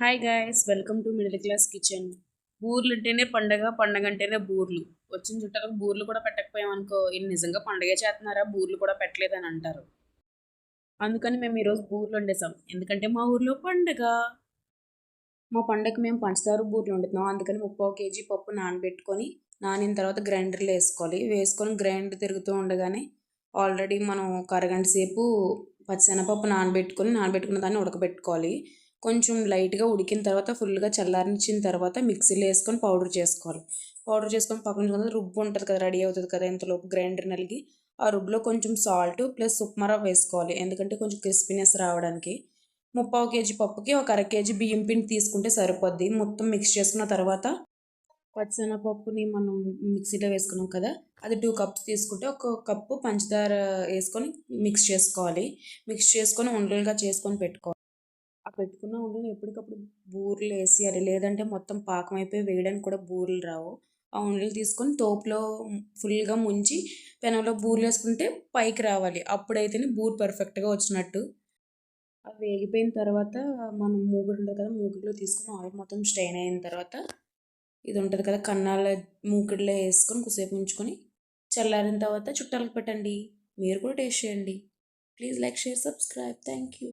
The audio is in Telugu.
Hi guys welcome to middle class kitchen బూర్లు అంటేనే పండగ పండగ అంటేనే బూర్లు. వచ్చిన చుట్టాలకు బూర్లు కూడా పెట్టకపోయామనుకో ఇది నిజంగా పండగే చేస్తున్నారా? బూర్లు కూడా పెట్టలేదని అంటారు. అందుకని మేము ఈరోజు బూర్లు వండేసాం ఎందుకంటే మా ఊర్లో పండగ. మా పండగకి మేము పంచదార బూర్లు వండుతున్నాం. అందుకని ముప్పావు కేజీ పప్పు నానబెట్టుకొని నానిన తర్వాత గ్రైండర్లో వేసుకోవాలి. వేసుకొని గ్రైండర్ తిరుగుతూ ఉండగానే ఆల్రెడీ మనం ఒక అరగంట సేపు పచ్చిశనగపప్పు నానబెట్టుకొని నానబెట్టుకున్న దాన్ని ఉడకబెట్టుకోవాలి. కొంచెం లైట్గా ఉడికిన తర్వాత ఫుల్గా చల్లారించిన తర్వాత మిక్సీలో వేసుకొని పౌడర్ చేసుకోవాలి. పౌడర్ చేసుకొని పక్కన రుబ్బు ఉంటుంది కదా రెడీ అవుతుంది కదా ఇంతలోపు గ్రైండర్ నలిగి. ఆ రుబ్బులో కొంచెం సాల్ట్ ప్లస్ ఉప్మా రవ్వ వేసుకోవాలి. ఎందుకంటే కొంచెం క్రిస్పీనెస్ రావడానికి. ముప్పావు కేజీ పప్పుకి ఒక అర కేజీ బియ్యం పిండి తీసుకుంటే సరిపోద్ది. మొత్తం మిక్స్ చేసుకున్న తర్వాత పచ్చిశనగపప్పుని మనం మిక్సీలో వేసుకున్నాం కదా అది టూ కప్స్ తీసుకుంటే ఒక కప్పు పంచదార వేసుకొని మిక్స్ చేసుకోవాలి. మిక్స్ చేసుకొని ఉండలుగా చేసుకొని పెట్టుకోవాలి. ఆ పెట్టుకున్న ఉండలు ఎప్పటికప్పుడు బూరెలు వేసేయాలి లేదంటే మొత్తం పాకం అయిపోయి వేయడానికి కూడా బూరెలు రావు. ఆ ఉండలు తీసుకొని తోపులో ఫుల్గా ముంచి పెనంలో బూరెలు వేసుకుంటే పైకి రావాలి. అప్పుడైతేనే బూర్ పర్ఫెక్ట్గా వచ్చినట్టు. అవి వేగిపోయిన తర్వాత మనం మూగుడు ఉంటుంది కదా మూగుడులో తీసుకొని ఆయిల్ మొత్తం స్ట్రెయిన్ అయిన తర్వాత ఇది ఉంటుంది కదా కన్నాల మూకుడులో వేసుకొని కొద్దిసేపు ఉంచుకొని చల్లారిన తర్వాత చుట్టాలకు పెట్టండి. మీరు కూడా టేస్ట్ చేయండి. Please like share subscribe. Thank you